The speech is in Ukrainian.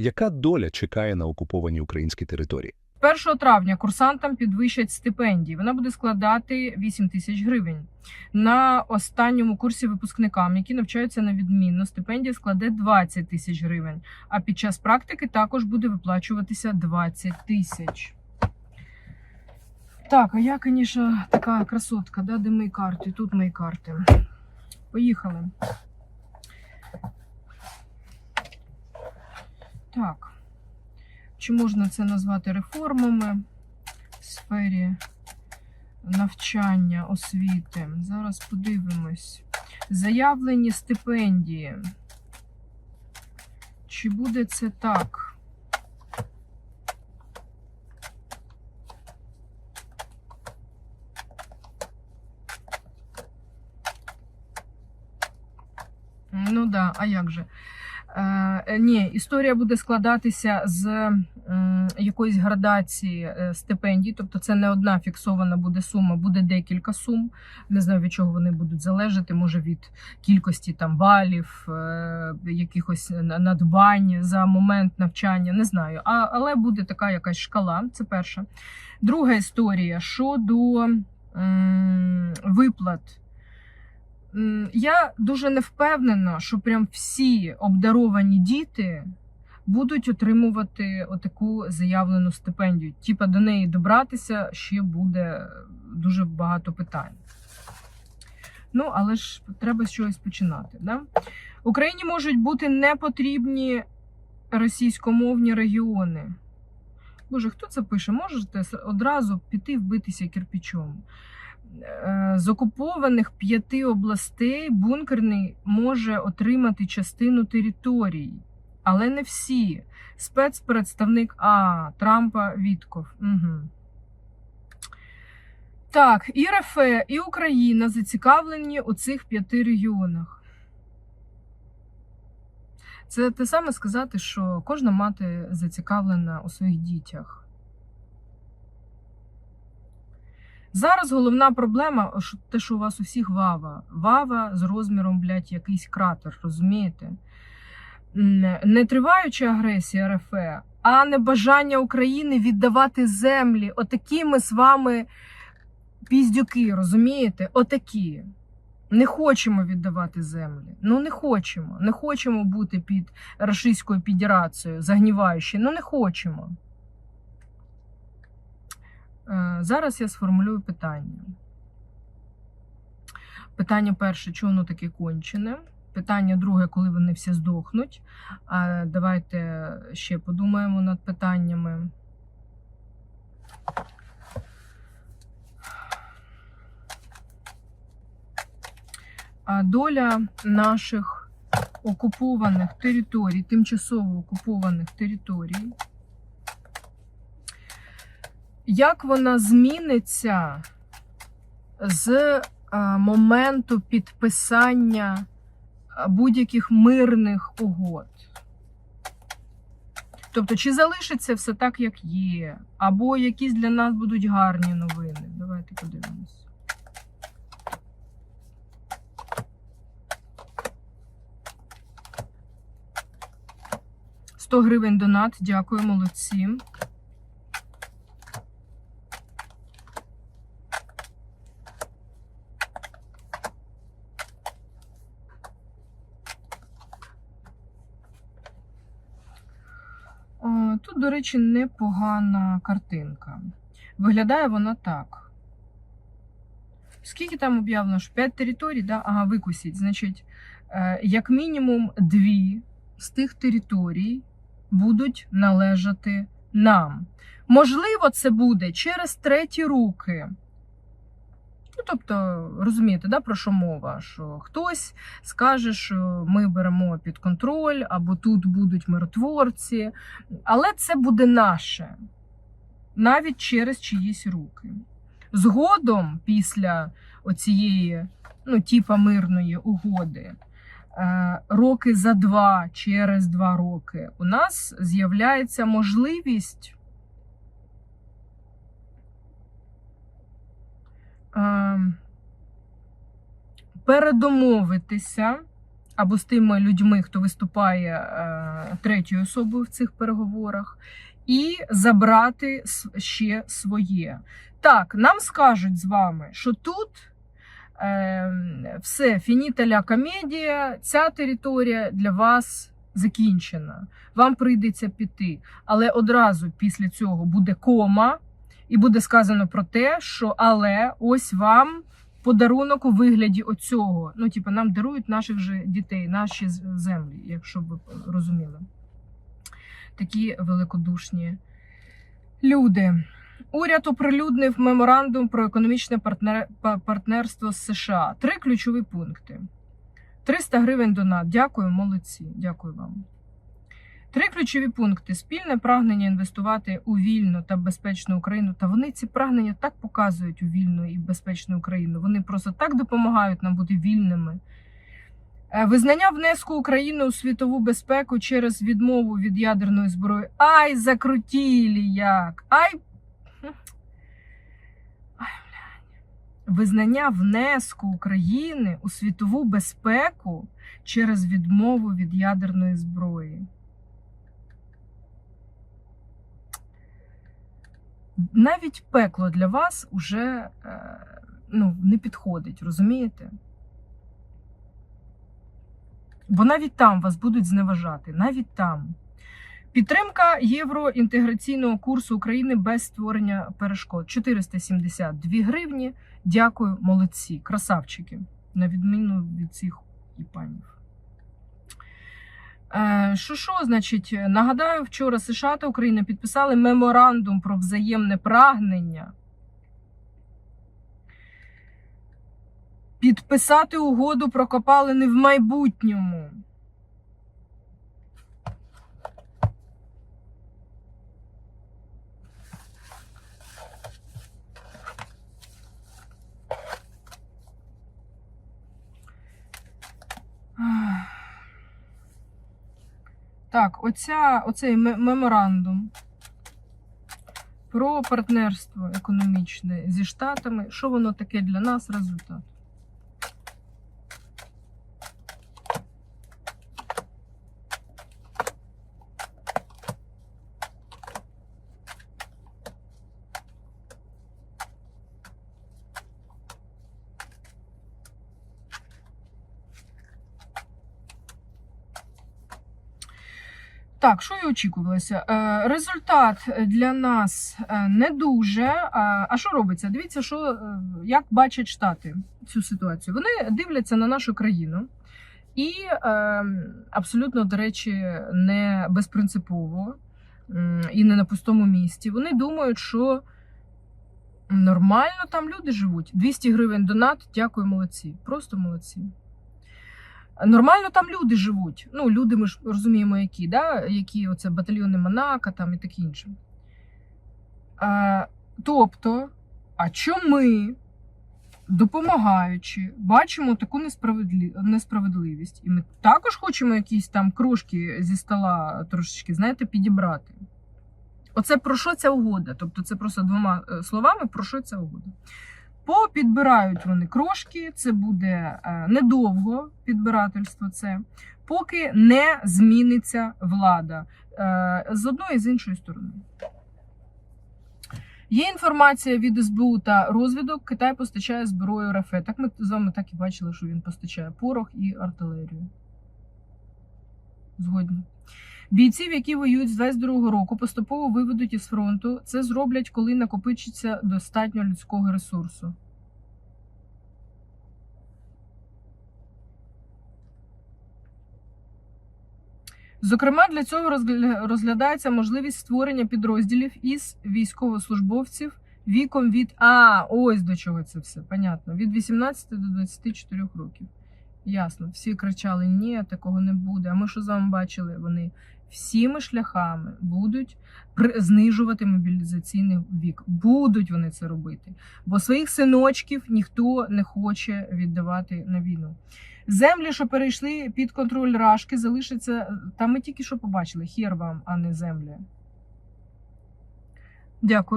Яка доля чекає на окупованій українській території? 1 травня курсантам підвищать стипендії. Вона буде складати 8 тисяч гривень. На останньому курсі випускникам, які навчаються на відмінно, стипендія складе 20 тисяч гривень. А під час практики також буде виплачуватися 20 тисяч. Так, а я, звісно, така красотка, да? де мої карти? Тут мої карти. Поїхали. Так. Чи можна це назвати реформами в сфері навчання, освіти? Зараз подивимось. Заявлені стипендії. Чи буде це так? Ну да, а як же? Е, ні, історія буде складатися з якоїсь градації е, стипендій, тобто це не одна фіксована буде сума, буде декілька сум. Не знаю від чого вони будуть залежати. Може від кількості там балів, е, якихось надбань за момент навчання. Не знаю. А, але буде така якась шкала. Це перша. Друга історія щодо виплат. Я дуже не впевнена, що прям всі обдаровані діти будуть отримувати отаку заявлену стипендію. Типа до неї добратися ще буде дуже багато питань. Ну, але ж треба з чогось починати. Да? Україні можуть бути непотрібні російськомовні регіони. Боже, хто це пише? Можете одразу піти вбитися кирпичом. Е, З окупованих п'яти областей бункерний може отримати частину територій, але не всі. Спецпредставник А Трампа Вітков. Угу. Так, і РФ, і Україна зацікавлені у цих п'яти регіонах. Це те саме сказати, що кожна мати зацікавлена у своїх дітях. Зараз головна проблема, те, що у вас у всіх вава. Вава з розміром, блядь, якийсь кратер, розумієте? Не триваюча агресія РФ, а не бажання України віддавати землі. Отакі ми з вами піздюки, розумієте? Отакі. Не хочемо віддавати землі. Ну не хочемо. Не хочемо бути під Російською Федерацією, загніваючи. Ну не хочемо. Е, Зараз я сформулюю питання. Питання перше, чого воно таке кончене? Питання друге, коли вони всі здохнуть. А давайте ще подумаємо над питаннями. А доля наших окупованих територій, тимчасово окупованих територій як вона зміниться з е, моменту підписання е, будь-яких мирних угод? Тобто, чи залишиться все так, як є, або якісь для нас будуть гарні новини? Давайте подивимось. Сто гривень донат, дякую, молодці. Тут, до речі, непогана картинка. Виглядає вона так. Скільки там об'явлено? що 5 територій, да? ага, викусіть. Значить, е, як мінімум дві з тих територій будуть належати нам. Можливо, це буде через треті руки. Ну, тобто, розумієте, да, про що мова? Що хтось скаже, що ми беремо під контроль, або тут будуть миротворці, але це буде наше, навіть через чиїсь руки. Згодом, після оцієї, ну, типа мирної угоди, е, роки за два, через два роки, у нас з'являється можливість. Передомовитися або з тими людьми, хто виступає е, третьою особою в цих переговорах, і забрати ще своє. Так, нам скажуть з вами, що тут е, все, фініта ля комедія, ця територія для вас закінчена. Вам прийдеться піти. Але одразу після цього буде кома, і буде сказано про те, що але ось вам подарунок у вигляді оцього. Ну, типу, нам дарують наших же дітей, наші землі, якщо ви розуміли. Такі великодушні люди. Уряд оприлюднив меморандум про економічне партнер... партнерство з США. Три ключові пункти. 300 гривень донат. Дякую, молодці. Дякую вам. Три ключові пункти: спільне прагнення інвестувати у вільну та безпечну Україну. Та вони ці прагнення так показують у вільну і безпечну Україну. Вони просто так допомагають нам бути вільними. Е, Визнання внеску України у світову безпеку через відмову від ядерної зброї. Ай, закрутілі як! Ай. Визнання внеску України у світову безпеку через відмову від ядерної зброї. Навіть пекло для вас уже е, ну, не підходить, розумієте? Бо навіть там вас будуть зневажати, навіть там. Підтримка євроінтеграційного курсу України без створення перешкод. 472 гривні. Дякую, молодці, красавчики. На відміну від цих і панів. Е, Що що, значить, нагадаю, вчора США та Україна підписали меморандум про взаємне прагнення. Підписати угоду про копалини в майбутньому. Так, оця, оцей меморандум про партнерство економічне зі Штатами. Що воно таке для нас? Результат. Так, що і очікувалося? Е, результат для нас е, не дуже. А, а що робиться? Дивіться, що е, як бачать Штати цю ситуацію. Вони дивляться на нашу країну і е, абсолютно, до речі, не безпринципово і не на пустому місці. Вони думають, що нормально там люди живуть. 200 гривень донат, дякую, молодці. Просто молодці. Нормально там люди живуть. Ну, люди, ми ж розуміємо, які, да? які оце батальйони Монако там і таке інше. А, тобто, а чому ми, допомагаючи, бачимо таку несправедливість, і ми також хочемо якісь там крошки зі стола трошечки, знаєте, підібрати. Оце про що ця угода? Тобто, це просто двома е, словами, про що ця угода. Попідбирають вони крошки, це буде е, недовго підбирательство, це поки не зміниться влада е, з одної і з іншої сторони. Є інформація від СБУ та розвідок. Китай постачає зброю РФ. Так ми з вами так і бачили, що він постачає порох і артилерію. Згодні. Бійців, які воюють з 22-го року, поступово виведуть із фронту. Це зроблять, коли накопичиться достатньо людського ресурсу. Зокрема, для цього розгля- розглядається можливість створення підрозділів із військовослужбовців віком від А, ось до чого це все. Понятно. Від 18 до 24 років. Ясно. Всі кричали: ні, такого не буде. А ми що з вами бачили? Вони всіми шляхами будуть при- знижувати мобілізаційний вік. Будуть вони це робити, бо своїх синочків ніхто не хоче віддавати на війну. Землі, що перейшли під контроль Рашки, залишаться. Там ми тільки що побачили. Хер вам, а не землі. Дякую.